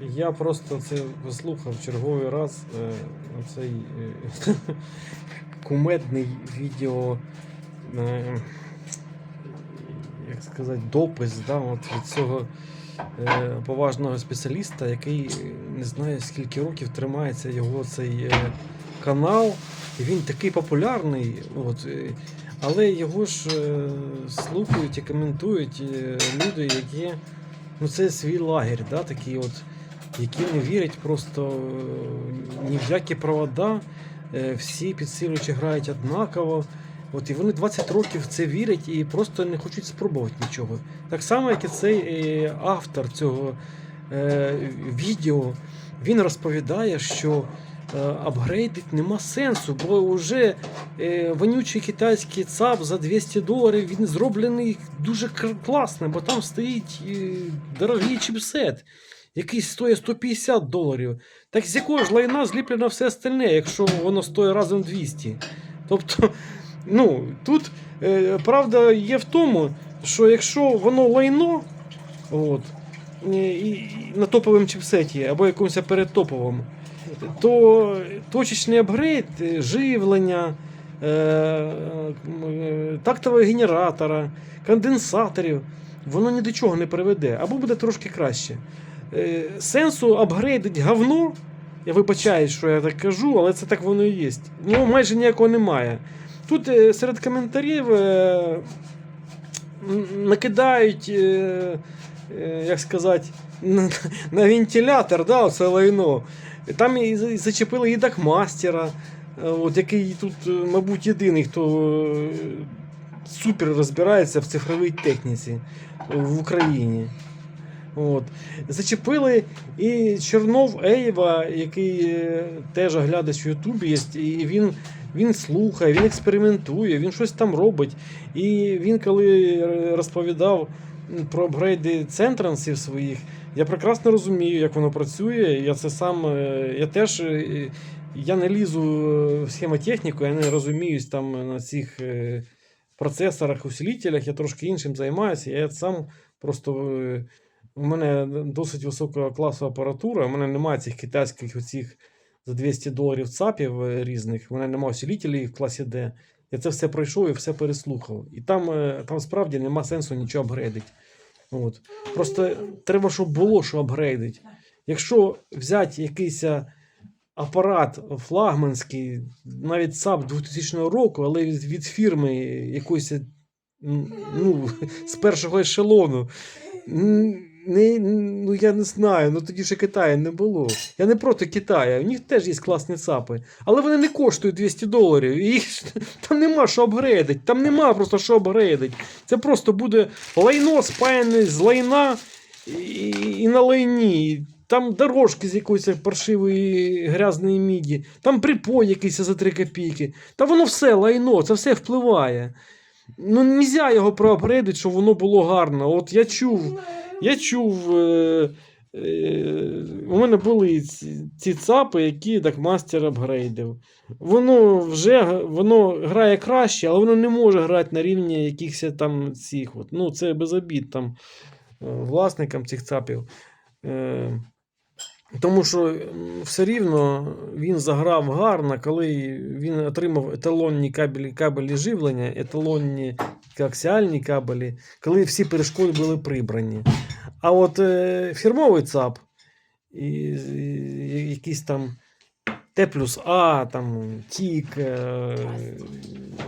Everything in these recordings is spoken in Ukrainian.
Я просто це послухав черговий раз е, цей е, кумедний відео, е, як сказати, допис да, от від цього е, поважного спеціаліста, який не знаю скільки років тримається його цей е, канал. І він такий популярний. От, е, але його ж е, слухають і коментують е, люди, які. Ну, це свій лагерь, да, такий от, які не вірять просто е, ні в які провода, е, всі підсилювачі грають однаково. От, і вони 20 років в це вірять і просто не хочуть спробувати нічого. Так само, як і цей е, автор цього відео, він розповідає, що апгрейдить нема сенсу, бо вже вонючий китайський ЦАП за 200 доларів він зроблений дуже класно, бо там стоїть дорогий чіпсет, який стоїть 150 доларів. Так з якого ж лайна зліплено все остальне, якщо воно стоїть разом 200. Тобто, ну, тут е, правда є в тому, що якщо воно лайно, от, е, і, на топовому чіпсеті або якомусь передтоповому, то точечний апгрейд, е, живлення, е, е, тактового генератора, конденсаторів, воно ні до чого не приведе, або буде трошки краще. Е, Сенсу апгрейдить говно, я вибачаюсь, що я так кажу, але це так воно і є. Ну, майже ніякого немає. Тут е, серед коментарів е, накидають, е, е, як сказати, на, на вентилятор, да, оце лайно. Там і зачепили і мастера, е, от, який тут, е, мабуть, єдиний, хто супер розбирається в цифровій техніці в Україні. От. Зачепили і Чернов Еєва, який е, теж оглядач в Ютубі є, і він, він слухає, він експериментує, він щось там робить. І він, коли е, розповідав про апгрейди центрансів своїх, я прекрасно розумію, як воно працює. Я це сам, е, я теж я не лізу в схемотехніку, я не розуміюсь там на цих процесорах, усилителях, я трошки іншим займаюся. Я сам просто. У мене досить високого класу апаратура, у мене немає цих китайських оцих за 200 доларів ЦАПів е, різних, у мене немає осилителів в класі D. Я це все пройшов і все переслухав. І там, е, там справді нема сенсу нічого апгрейдити. От. Просто треба, щоб було що апгрейдити. Якщо взяти якийсь е, апарат флагманський, навіть ЦАП 2000 року, але від, від фірми якоїсь ну, з першого ешелону. Не, ну я не знаю, ну тоді ще Китаю не було. Я не проти Китаю, у них теж є класні ЦАПи. Але вони не коштують 200 доларів. І їх, там нема що апгрейдити, там нема просто що апгрейдити. Це просто буде лайно спаяне з лайна і, і на лайні. Там дорожки з якоїсь паршивої грязної міді, там припой якийсь за 3 копійки. Та воно все лайно, це все впливає. Ну, можна його проапгрейдити, щоб воно було гарно. От я чув. Я чув, е, е, у мене були ці, ці ЦАПи, які так мастер апгрейдив. Воно вже воно грає краще, але воно не може грати на рівні якихось там цих. От. Ну, це без обід там е, власникам цих ЦАПів. Е, тому що все рівно він заграв гарно, коли він отримав еталонні кабелі, кабелі живлення, еталонні коаксіальні кабелі, коли всі перешкоди були прибрані. А от е, фірмовий ЦАП, і, і, якийсь там Т плюс А, там, Тік, е,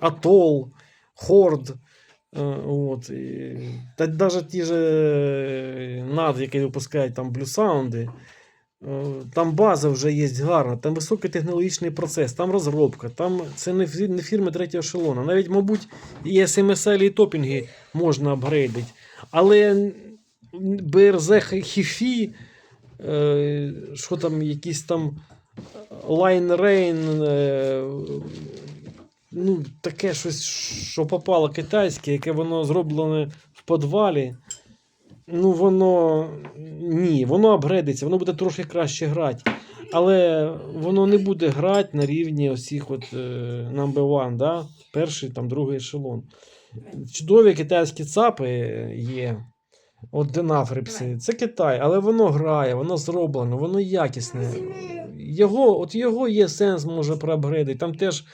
Атол, Хорд. е, От, та навіть ті ж е, NAD, які випускають там Е, Там база вже є гарна, там високотехнологічний процес, там розробка, там це не, фірми третього ешелона. Навіть, мабуть, і SMSL, і топінги можна апгрейдити. Але БРЗ Хіфі, е, що там, якісь там Line е, ну, таке щось, що попало китайське, яке воно зроблене в подвалі. Ну, воно ні, воно апгрейдиться, воно буде трохи краще грати. Але воно не буде грати на рівні осіх от е, number one, да? перший, там, другий ешелон. Чудові китайські ЦАПи є. От Денафрипси. Це Китай, але воно грає, воно зроблено, воно якісне. Його, от його є сенс, може проапгрейдити. Там теж,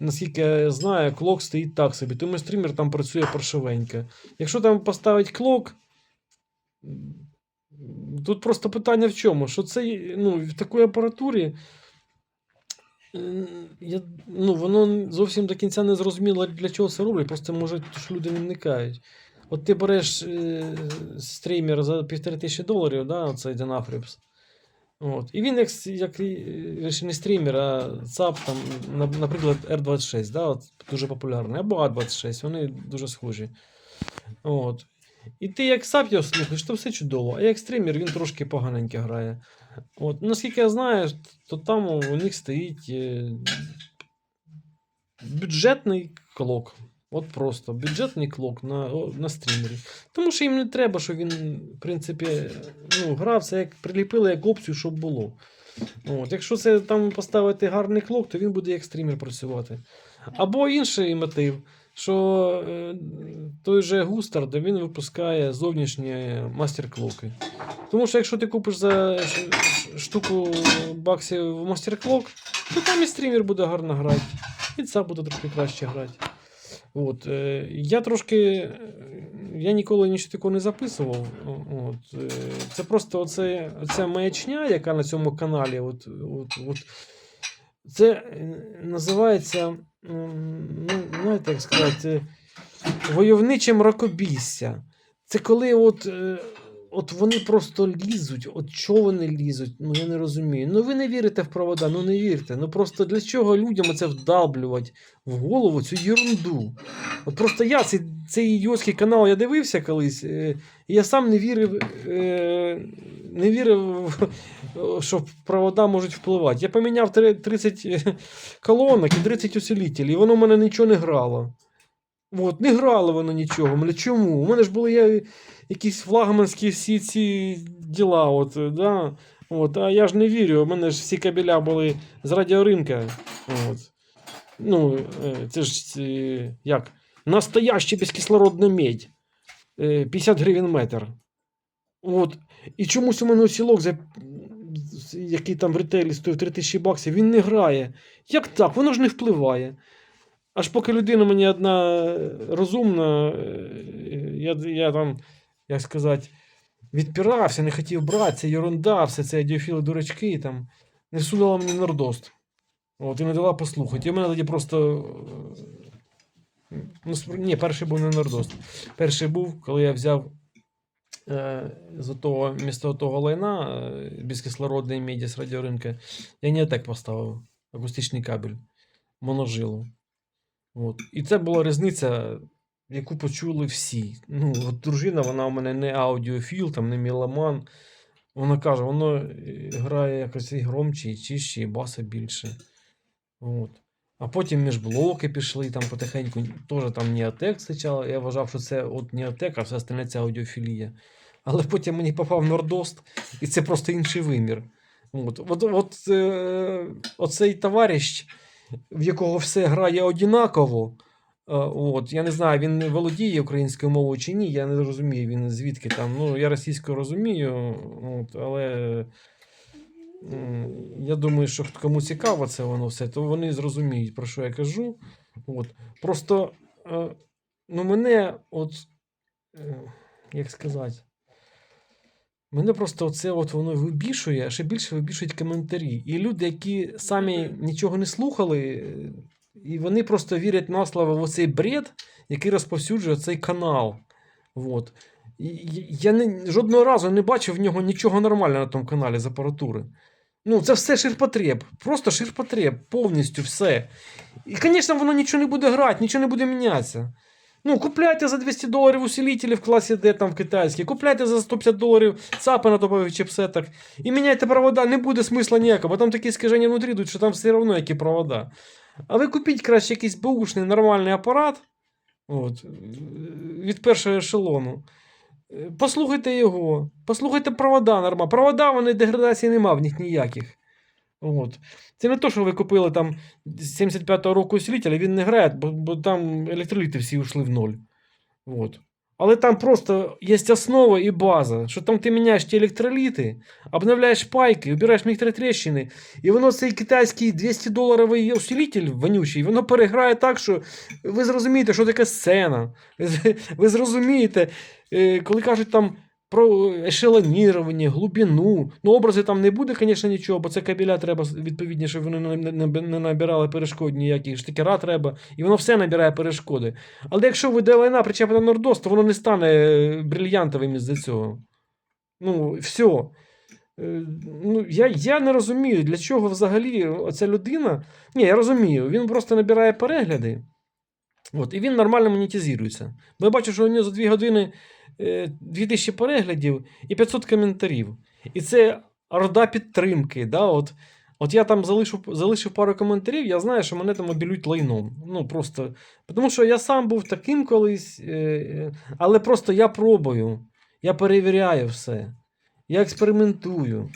наскільки я знаю, клок стоїть так собі. Тому стрімер там працює паршивенько. Якщо там поставить клок, тут просто питання в чому? Що це ну, в такій апаратурі. Я, ну, воно зовсім до кінця не зрозуміло, для чого це роблять, просто може ж люди не вникають. От ти береш е, стрімер за півтори тисячі доларів, да, оцей Dynaphrips. От. І він як, як е, не стрімер, а ЦАП, там, наприклад, R26, да, от, дуже популярний, або A26, вони дуже схожі. От. І ти як САП його слухаєш, то все чудово, а як стрімер він трошки поганенько грає. От. Наскільки я знаю, то там у них стоїть е, бюджетний клок. От просто бюджетний клок на, на стрімері. Тому що їм не треба, щоб він, в принципі, ну, грав це як приліпили як опцію, щоб було. От, якщо це там поставити гарний клок, то він буде як стрімер працювати. Або інший мотив, що е, той же Густар, де він випускає зовнішні мастер-клоки. Тому що якщо ти купиш за штуку баксів мастер-клок, то там і стрімер буде гарно грати, і це буде трохи краще грати. От, е, я трошки. е, Я ніколи нічого такого не записував. От, це просто оце, оця маячня, яка на цьому каналі. От, от, от, це називається, ну, знаєте, як сказати, войовничим мракобісся. Це коли от, е, от вони просто лізуть. От чого вони лізуть? Ну я не розумію. Ну ви не вірите в провода, ну не вірте. Ну просто для чого людям це вдалблювати в голову цю ерунду? От просто я цей, цей ідіотський канал я дивився колись, е, і я сам не вірив, е, не вірив, що провода можуть впливати. Я поміняв 30 колонок і 30 усилителів, і воно в мене нічого не грало. От, не грало воно нічого. Чому? У мене ж були я, якісь флагманські всі ці діла. От, е, да? от, а я ж не вірю. У мене ж всі кабеля були з радіоринка. От. Ну, е, це ж е, як? Настояща безкислородна медь. Е, 50 гривень метр. От. І чомусь у мене осілок, який там в ретейлі стоїть 3000 баксів, він не грає. Як так? Воно ж не впливає. Аж поки людина мені одна е, розумна, е, я, я там, як сказати, відпирався, не хотів брати, це ерунда, все це адіофіли дурачки, там, не всунула мені нордост. От, і не дала послухати. І в мене тоді просто. Ну, ні, перший був не нордост. Перший був, коли я взяв е, з того, місто того лайна е, безкислородної меді з радіоринка, я Неотек поставив акустичний кабель моножилу. От. І це була різниця, яку почули всі. Ну, от дружина, вона у мене не аудіофіл, там, не меломан. Вона каже, воно е, грає якось і громче, і чище, і баса більше. От. А потім міжблоки пішли там потихеньку. Теж там Неотек спочатку. Я вважав, що це от Неотек, а все остальне це аудіофілія. Але потім мені попав Нордост, і це просто інший вимір. От, от, от е, оцей товариш, в якого все грає однаково. Е, От, я не знаю, він володіє українською мовою чи ні, я не розумію, він звідки там. Ну, я російською розумію, от, але я думаю, що кому цікаво це воно все, то вони зрозуміють, про що я кажу. От. Просто е, ну, мене, от, е, як сказати, Мене просто це от воно вибішує, а ще більше вибішують коментарі. І люди, які самі нічого не слухали, і вони просто вірять на слово в оцей бред, який розповсюджує цей канал. От. Я не, жодного разу не бачив в нього нічого нормального на тому каналі з апаратури. Ну, це все ширпотреб. Просто ширпотреб, повністю все. І, звісно, воно нічого не буде грати, нічого не буде мінятися. Ну, купляйте за 200 доларів усилителі в класі D там в китайській, купляйте за 150 доларів ЦАПи на топових чипсетах і міняйте провода, не буде смисла ніякого, бо там такі скаження внутрі йдуть, що там все одно які провода. А ви купіть краще якийсь бушний нормальний апарат от, від першого ешелону. Е, Послухайте його, послухайте провода нормально. Провода вони деградації нема в них ніяких. От. Це не то, що ви купили там 75-го року усилителя, він не грає, бо, бо там електроліти всі йшли в ноль. От. Але там просто є основа і база, що там ти міняєш ті електроліти, обновляєш пайки, обираєш мікротрещини, і воно цей китайський 200 доларовий усилитель вонючий, воно переграє так, що ви зрозумієте, що таке сцена. Ви зрозумієте, е, коли кажуть там про ешелонірування, глибину. Ну, образи там не буде, звісно, нічого, бо це кабеля треба відповідні, щоб вони не, не, набирали перешкод ніяких, штикера треба, і воно все набирає перешкоди. Але якщо ви DLNA причепите Nordос, то воно не стане е, брильянтовим із-за цього. Ну, все. Ну, я, я не розумію, для чого взагалі оця людина. Ні, я розумію, він просто набирає перегляди. От, і він нормально монетизується. Бо я бачу, що у нього за 2 години е, 2000 переглядів і 500 коментарів. І це орда підтримки. Да? От, от я там залишив, залишив пару коментарів, я знаю, що мене там обілють лайном. Ну, просто, тому що я сам був таким колись, е, е, але просто я пробую, я перевіряю все, я експериментую.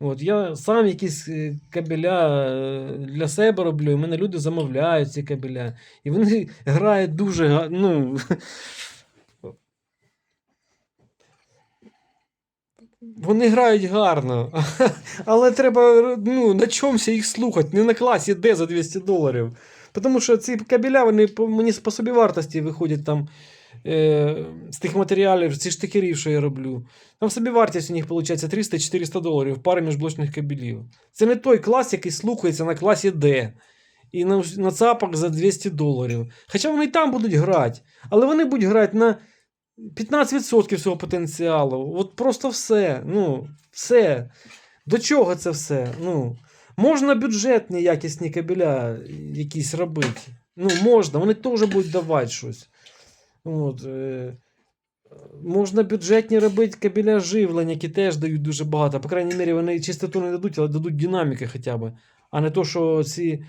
От, я сам якісь е, кабеля е, для себе роблю, і в мене люди замовляють ці кабеля. І вони грають дуже. Ну, вони грають гарно. Але треба ну, на чомусь їх слухати, не на класі Д за 200 доларів. Тому що ці кабеля, вони мені по собівартості виходять там е, з тих матеріалів, ці штикерів, що я роблю. Там собівартість у них виходить 300-400 доларів пари міжблочних кабелів. Це не той клас, який слухається на класі D. І на, на цапах за 200 доларів. Хоча вони і там будуть грати, але вони будуть грати на 15% свого потенціалу. От просто все. Ну, все. До чого це все? Ну, можна бюджетні якісні кабеля якісь робити. Ну, можна, вони теж будуть давати щось. От, е, можна бюджетні робити кабеля живлення, які теж дають дуже багато. По крайній мірі, вони чистоту не дадуть, але дадуть динаміки хоча б. А не то, що ці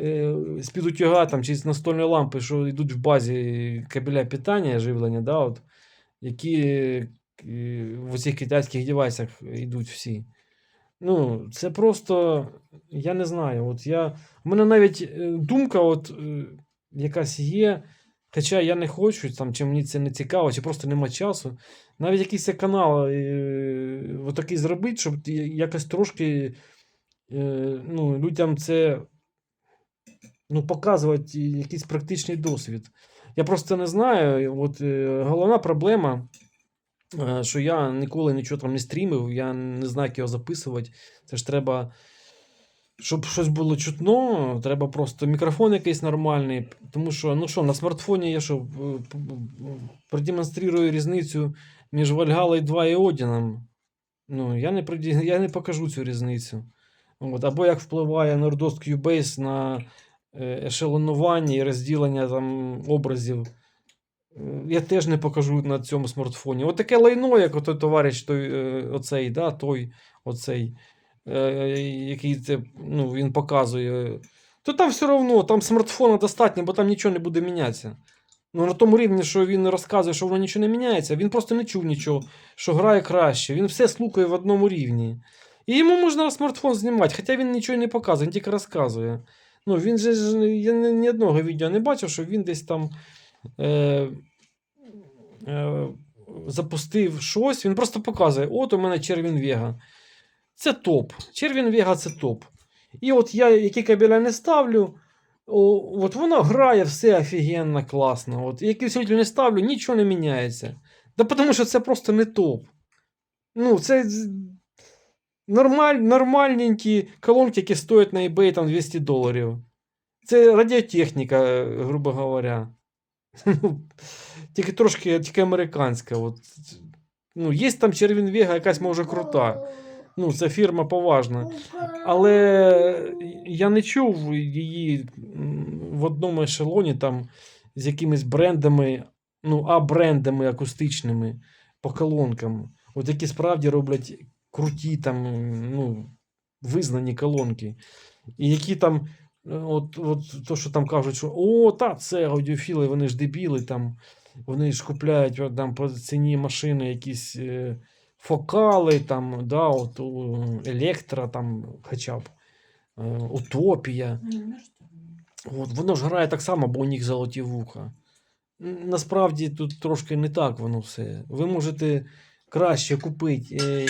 е, з-під утюга там, чи з настольної лампи, що йдуть в базі кабеля питання, живлення, да, от, які е, в цих китайських девайсах йдуть всі. Ну, це просто, я не знаю. От я, у мене навіть е, думка, от, е, якась є. Хоча я не хочу, там, чи мені це не цікаво, чи просто нема часу. Навіть якийсь канал е, отакий зробити, щоб якось трошки е, ну, людям це ну, показувати якийсь практичний досвід. Я просто не знаю. От, е, головна проблема, е, що я ніколи нічого там не стрімив, я не знаю, як його записувати. Це ж треба. Щоб щось було чутно, треба просто мікрофон якийсь нормальний. Тому що, ну що, на смартфоні я що, е, продемонструю різницю між Valhalla 2 і Одіном. Ну, я не, я не покажу цю різницю. От, або як впливає Nordost Cubase на е, ешелонування і розділення там, образів. Е, Я теж не покажу на цьому смартфоні. От таке лайно, як отой товариш, той, оцей, да, той, оцей, який це, ну, він показує. То там все одно, там смартфона достатньо, бо там нічого не буде мінятися. Ну, на тому рівні, що він розказує, що воно нічого не міняється, він просто не чув нічого, що грає краще. Він все слухає в одному рівні. І йому можна смартфон знімати, хоча він нічого не показує, він тільки розказує. Ну, він же я ні одного відео не бачив, що він десь там е, е, запустив щось, він просто показує: от у мене червін Вега. Це топ. Червін Вега це топ. І от я, які кабеля не ставлю, о, от воно грає все офігенно, класно. От, які усилитель не ставлю, нічого не міняється. Да тому що це просто не топ. Ну, це нормаль, нормальненькі колонки, які стоять на eBay там 200 доларів. Це радіотехніка, е, грубо говоря. Ну, Тільки трошки тільки американська. От. Ну, є там Червін Вега, якась може крута. Ну, це фірма поважна. Але я не чув її в одному ешелоні там з якимись брендами, ну, а брендами акустичними по колонкам. От які справді роблять круті там, ну, визнані колонки. І які там, от, от то, що там кажуть, що о, та, це аудіофіли, вони ж дебіли, там, вони ж купляють от, там, по ціні машини якісь е, фокали, там, да, от, у, електро, там, хоча б, е, утопія. От, воно ж грає так само, бо у них золоті вуха. насправді тут трошки не так воно все. Ви можете краще купити е,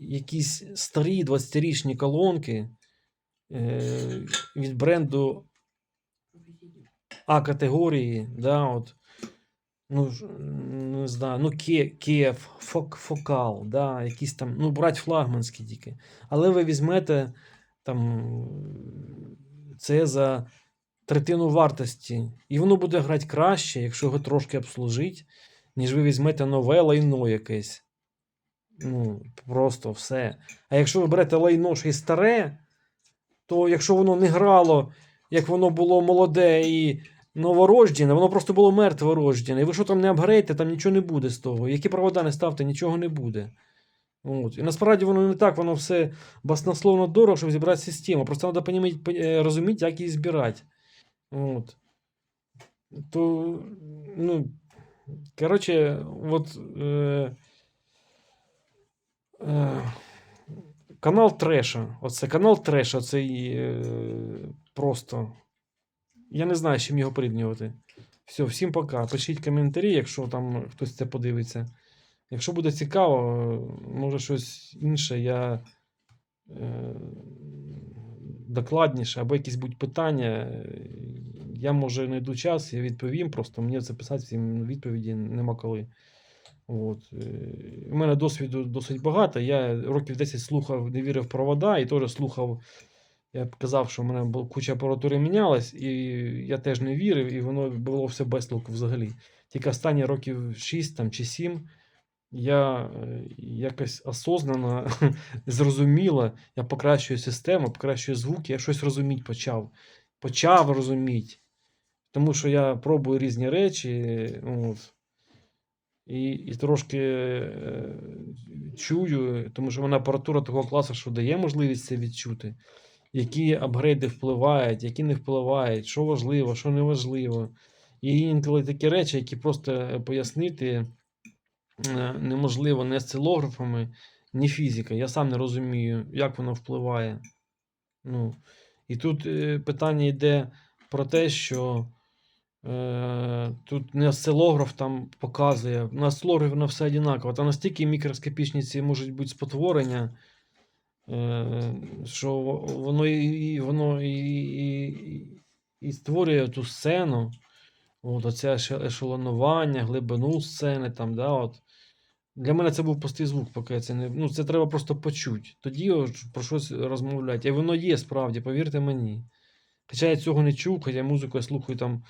якісь старі 20-річні колонки е, від бренду А категорії, да, от, ну, не знаю, ну, Київ, Фок, Фокал, да, якісь там, ну, брать флагманські тільки. Але ви візьмете там це за третину вартості, і воно буде грати краще, якщо його трошки обслужить, ніж ви візьмете нове лайно якесь. Ну, просто все. А якщо ви берете лайно ще й старе, то якщо воно не грало, як воно було молоде і новороджене, воно просто було мертворождене. І ви що там не апгрейте, там нічого не буде з того. Які провода не ставте, нічого не буде. От. І насправді воно не так, воно все баснословно дорого, щоб зібрати систему. Просто треба розуміти, як її збирати. От. То, ну, коротше, от. Е, е, канал Треша. Оце канал Треша, цей е, просто. Я не знаю, з чим його порівнювати. Все, всім пока. Пишіть коментарі, якщо там хтось це подивиться. Якщо буде цікаво, може щось інше, я е, докладніше, або якісь будуть питання. Я може знайду час, я відповім. Просто мені це писати всім відповіді нема коли. От. е, У мене досвіду досить багато. Я років 10 слухав, не вірив провода, і теж слухав. Я б казав, що в мене бу- куча апаратури мінялась, і я теж не вірив, і воно було все без взагалі. Тільки останні років 6 там, чи 7 я е, якось осознанно зрозуміло, я покращую систему, покращую звуки, я щось розуміти почав. Почав розуміти. Тому що я пробую різні речі. От, і, і трошки е, чую, тому що в мене апаратура такого класу, що дає можливість це відчути. Які апгрейди впливають, які не впливають, що важливо, що не важливо. І інколи такі речі, які просто е, пояснити е, неможливо не осцилографами, ні фізикою. Я сам не розумію, як воно впливає. Ну, і тут е, питання йде про те, що тут не осцилограф там показує, на осцилографі воно все однаково. Там настільки мікроскопічні ці можуть бути спотворення, що воно і, воно і, і- і створює ту сцену. От, оце ешелонування, глибину сцени, там, да, от. Для мене це був пустий звук, поки це не. Ну, це треба просто почути. Тоді про щось розмовляти. І воно є справді, повірте мені. Хоча я цього не чув, хоча музику я слухаю там,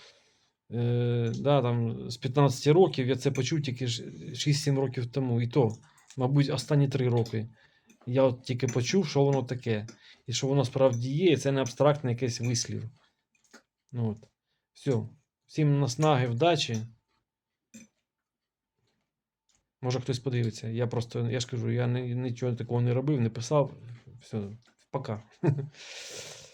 е, да, там з 15 років, я це почув тільки 6-7 років тому. І то, мабуть, останні 3 роки. Я от тільки почув, що воно таке. І що воно справді є, і це не абстрактний якийсь вислів. Ну, от. Все. Всім наснаги, вдачі. Може хтось подивиться. Я просто, я ж кажу, я нічого такого не робив, не писав. Все, пока.